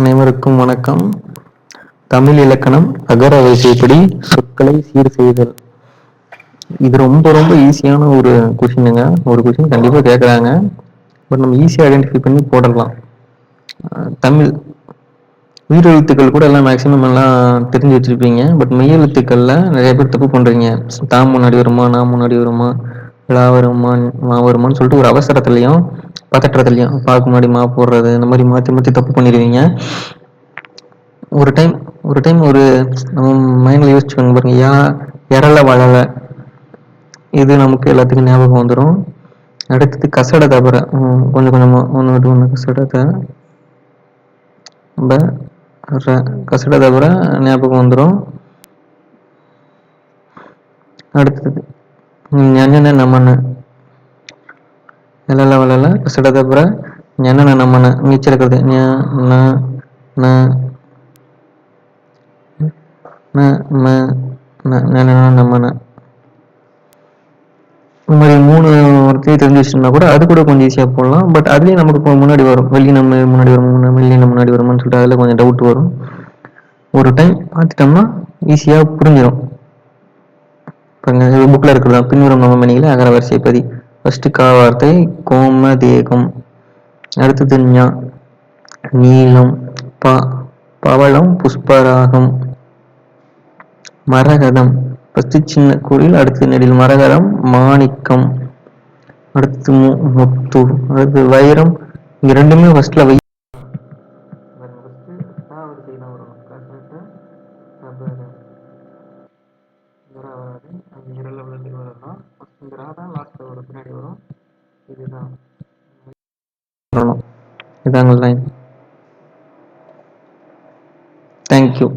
அனைவருக்கும் வணக்கம். தமிழ் இலக்கணம் அகர வரிசைப்படி சொற்களை சீர் செய்தல். இது ரொம்ப ரொம்ப ஈஸியான ஒரு கொஷினுங்க ஒரு கொஷின் கண்டிப்பாக கேட்குறாங்க பட் நம்ம ஈஸியாக ஐடென்டிஃபை பண்ணி போடலாம். தமிழ். உயிரெழுத்துக்கள் கூட எல்லாம் மேக்ஸிமம் எல்லாம் தெரிஞ்சு வச்சுருப்பீங்க. பட் மெய்யெழுத்துக்களில் நிறைய பேர் தப்பு பண்ணுறீங்க தாம் முன்னாடி வருமா நான் முன்னாடி வருமா விழா வருமா மா வருமான்னு சொல்லிட்டு ஒரு அவசரத்துலையும் பதற்றத்துலையும் பார்க்க முன்னாடி மா போடுறது இந்த மாதிரி மாற்றி மாற்றி தப்பு பண்ணிடுவீங்க. ஒரு டைம் ஒரு டைம் ஒரு நம்ம மைண்டில் யோசிச்சுக்கோங்க பாருங்க யா இறல வளல இது நமக்கு எல்லாத்துக்கும் ஞாபகம் வந்துடும் அடுத்தது கசட தவிர கொஞ்சம் கொஞ்சமாக ஒன்று விட்டு ஒன்று கசடத்தை த கசட தவிர ஞாபகம் வந்துடும் அடுத்தது ஞன நம்மன்னு எல்லாம் வளல சிடதப்புற தவிர ஞன நம்மன நீச்சல் இருக்கிறது. ஞ ந ந ந ம ந நம்மன இந்த மாதிரி மூணு வார்த்தையை தெரிஞ்சு கூட அது கூட கொஞ்சம் ஈஸியாக போடலாம். பட் அதுலேயும் நமக்கு இப்போ முன்னாடி வரும். வெள்ளி நம்ம முன்னாடி வரும் முன்ன- வெள்ளி நம்ம முன்னாடி வருமான்னு சொல்லிட்டு அதில் கொஞ்சம் டவுட் வரும். ஒரு டைம் பார்த்துட்டோம்னா ஈஸியாக புரிஞ்சிடும் இப்போ புக்கில் இருக்கிறதா பின்வரும் நம்ம மணிகளை அகர வரிசை ஃபஸ்ட்டு ஃபர்ஸ்ட் கா வார்த்தை கோம தேகம் அடுத்தது ஞா நீலம் ப பவளம் புஷ்பராகம். மரகதம் ஃபஸ்ட்டு சின்ன குறில் அடுத்து நெடில் மரகதம் மாணிக்கம். அடுத்து மு முத்து அடுத்து வைரம் இங்க அதோட பின்னாடி வரும். இதுதான். இதாங்க லைன் தேங்க்யூ